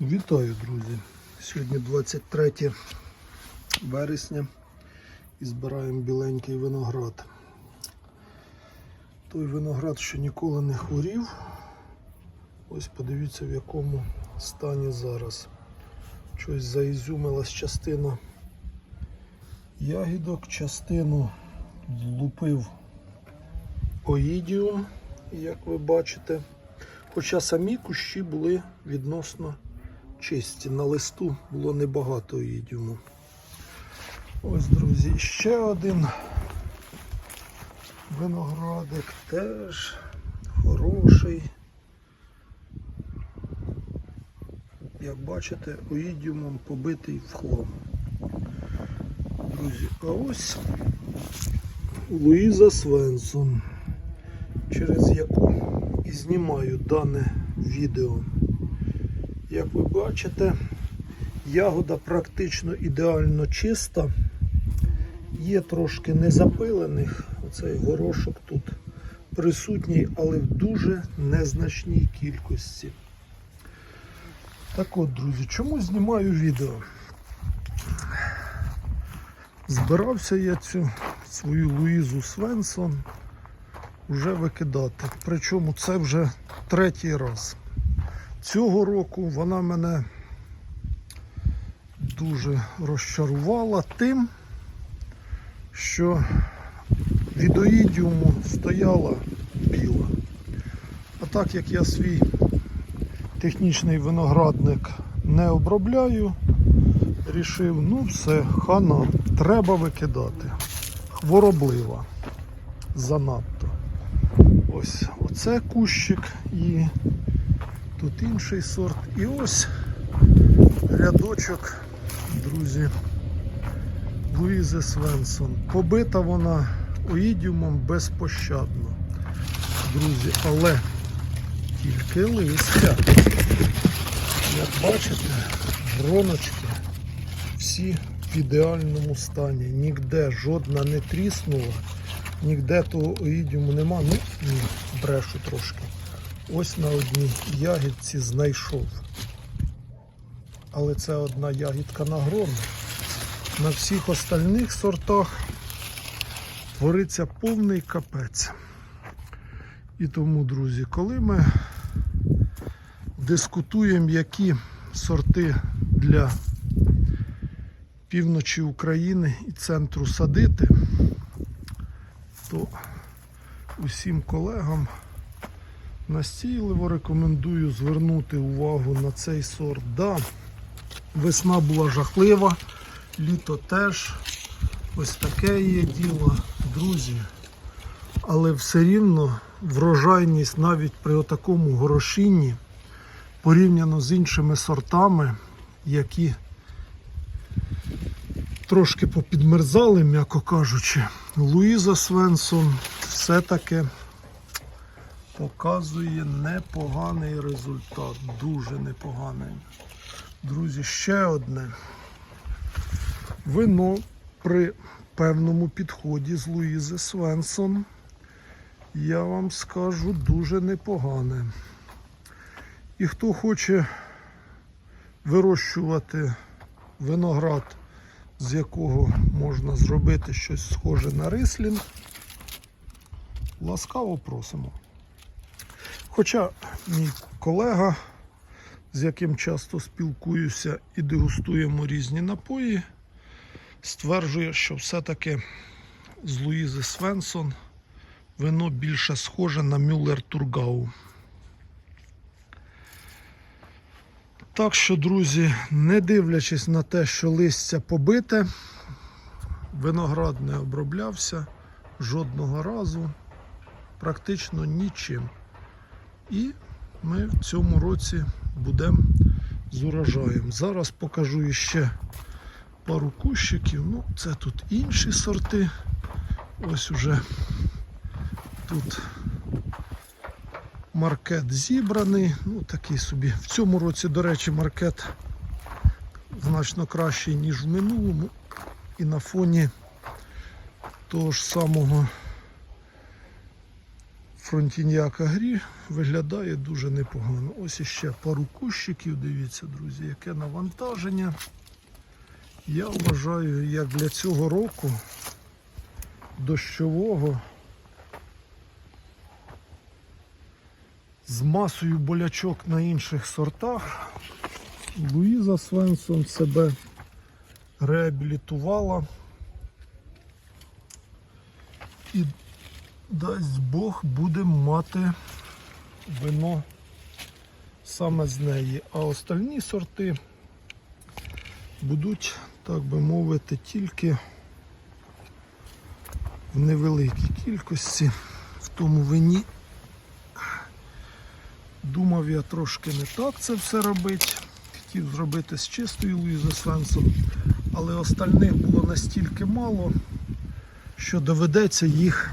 Вітаю, друзі! Сьогодні 23 вересня і збираємо біленький виноград. Той виноград, що ніколи не хворів. Ось подивіться в якому стані зараз. Щось заізюмилась частина ягідок, частину влупив оїдіум, як ви бачите. Хоча самі кущі були відносно чисті. На листу було небагато оїдіуму. Ось, друзі, ще один виноградик теж хороший. Як бачите, оїдіумом побитий в хлам. Друзі, а ось Луїза Свенсон, через яку і знімаю дане відео. Як ви бачите, ягода практично ідеально чиста. Є трошки незапилених. Оцей горошок тут присутній, але в дуже незначній кількості. Так от, друзі, чому знімаю відео? Збирався я цю свою Луїзу Свенсон вже викидати. Причому це вже третій раз. Цього року вона мене дуже розчарувала тим, що від оїдіуму стояла біла. А так як я свій технічний виноградник не обробляю, рішив, ну все, хана, треба викидати. Хвороблива занадто. Ось оце кущик і тут інший сорт. І ось рядочок, друзі, Луїзи Свенсон. Побита вона оїдіумом безпощадно. Друзі, але тільки листя. Як бачите, гроночки всі в ідеальному стані. Ніде жодна не тріснула, ніде того оїдіуму нема. Ну, ні, брешу трошки. Ось на одній ягідці знайшов. Але це одна ягідка на гроні. На всіх остальних сортах твориться повний капець. І тому, друзі, коли ми дискутуємо, які сорти для півночі України і центру садити, то усім колегам настійливо рекомендую звернути увагу на цей сорт. Да, весна була жахлива, літо теж. Ось таке є діло, друзі. Але все рівно врожайність навіть при такому горошінні порівняно з іншими сортами, які трошки попідмерзали, м'яко кажучи, Луїза Свенсон все-таки показує непоганий результат, дуже непоганий. Друзі, ще одне. Вино при певному підході з Луїзи Свенсон, я вам скажу, дуже непогане. І хто хоче вирощувати виноград, з якого можна зробити щось схоже на рислінг, ласкаво просимо. Хоча мій колега, з яким часто спілкуюся і дегустуємо різні напої, стверджує, що все-таки з Луїзи Свенсон вино більше схоже на Мюллер Тургау. Так що, друзі, не дивлячись на те, що листя побите, виноград не оброблявся жодного разу, практично нічим. І ми в цьому році будемо з урожаєм. Зараз покажу ще пару кущиків. Ну, це тут інші сорти. Ось уже тут маркет зібраний. Ну, такий собі. В цьому році, до речі, маркет значно кращий, ніж в минулому. І на фоні того ж самого фронтіньяка грі виглядає дуже непогано. Ось іще пару кущиків, дивіться, друзі, яке навантаження. Я вважаю, як для цього року дощового з масою болячок на інших сортах. Луїза Свенсон себе реабілітувала. І дасть Бог будемо мати вино саме з неї. А остальні сорти будуть, так би мовити, тільки в невеликій кількості в тому вині. Думав я трошки не так це все робити. Хотів зробити з чистою Луїза Свенсон, але остальних було настільки мало, що доведеться їх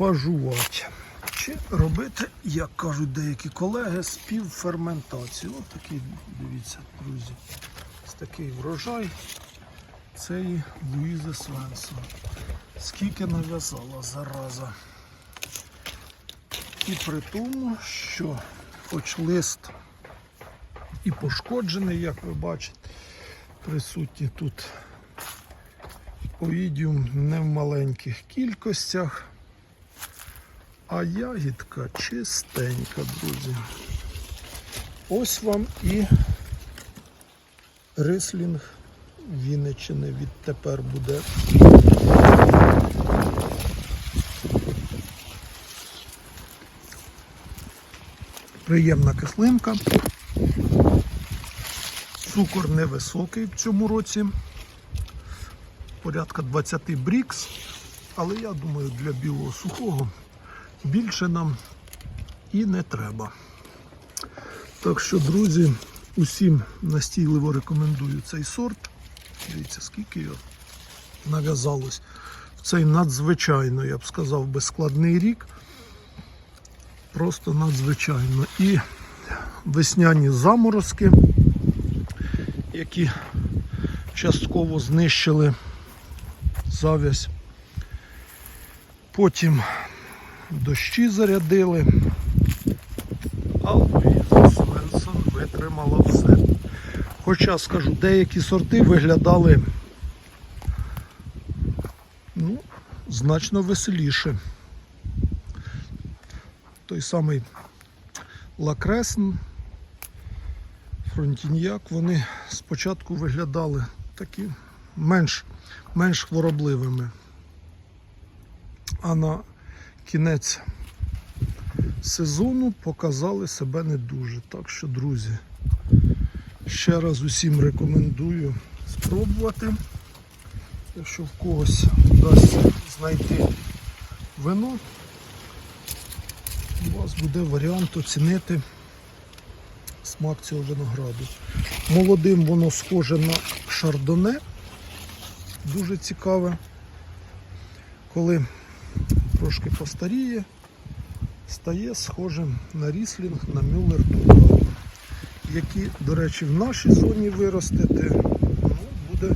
купажувати. Чи робити, як кажуть деякі колеги, співферментацію. Ось такий, дивіться, друзі, ось такий врожай цієї Луїзи Свенсон. Скільки нав'язала зараза. І при тому, що хоч лист і пошкоджений, як ви бачите, присутні тут оїдіум не в маленьких кількостях, а ягідка чистенька, друзі. Ось вам і рислінг Вінниччини відтепер буде. Приємна кислинка. Цукор невисокий в цьому році. Порядка 20 брікс. Але я думаю, для білого сухого більше нам і не треба. Так що, друзі, усім настійливо рекомендую цей сорт. Дивіться, скільки його нав'язалось в цей надзвичайно, я б сказав, безскладний рік. Просто надзвичайно. І весняні заморозки, які частково знищили завязь. Потім дощі зарядили, а Луїза Свенсон витримала все. Хоча скажу, деякі сорти виглядали ну, значно веселіше. Той самий Лакресн, Фронтіньяк, вони спочатку виглядали такі менш, менш хворобливими. А на кінець сезону показали себе не дуже. Так що, друзі, ще раз усім рекомендую спробувати. Якщо в когось вдасться знайти вино, у вас буде варіант оцінити смак цього винограду. Молодим воно схоже на шардоне, дуже цікаве. Коли трошки постаріє, стає схожим на ріслінг, на мюллер Дубрау, які, до речі, в нашій зоні виростити ну, буде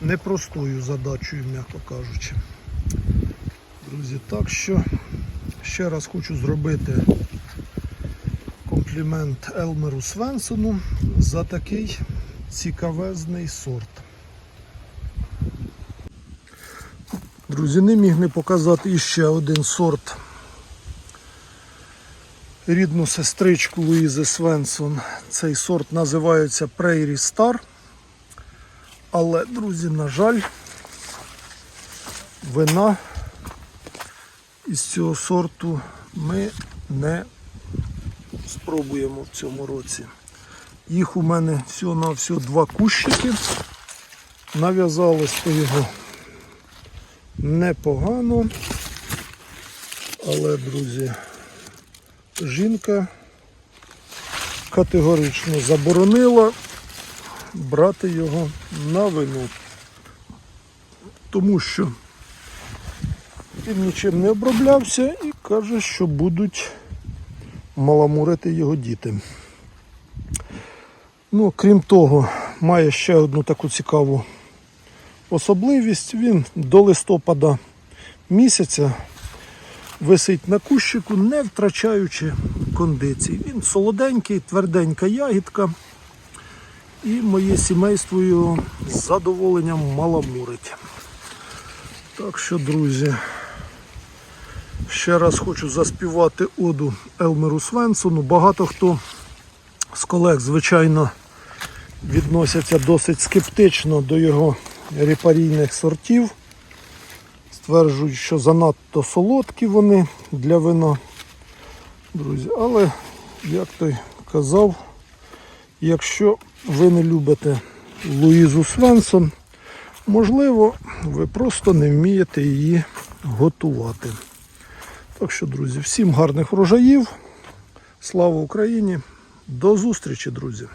непростою задачею, м'яко кажучи. Друзі, так що ще раз хочу зробити комплімент Елмеру Свенсону за такий цікавезний сорт. Друзі, не міг не показати іще один сорт. Рідну сестричку Луїзи Свенсон. Цей сорт називається Prairie Star. Але, друзі, на жаль, вина із цього сорту ми не спробуємо в цьому році. Їх у мене всього на всього два кущики. Нав'язалось по його непогано. Але, друзі, жінка категорично заборонила брати його на вину. Тому що він нічим не оброблявся і каже, що будуть маламурити його діти. Ну, крім того, має ще одну таку цікаву особливість. Він до листопада місяця висить на кущику, не втрачаючи кондиції. Він солоденький, тверденька ягідка. І моє сімейство його з задоволенням маламурить. Так що, друзі, ще раз хочу заспівати оду Елмеру Свенсону. Багато хто з колег, звичайно, відносяться досить скептично до його репарійних сортів. Стверджують, що занадто солодкі вони для вина. Друзі, але, як той казав, якщо ви не любите Луїзу Свенсон, можливо, ви просто не вмієте її готувати. Так що, друзі, всім гарних врожаїв. Слава Україні! До зустрічі, друзі!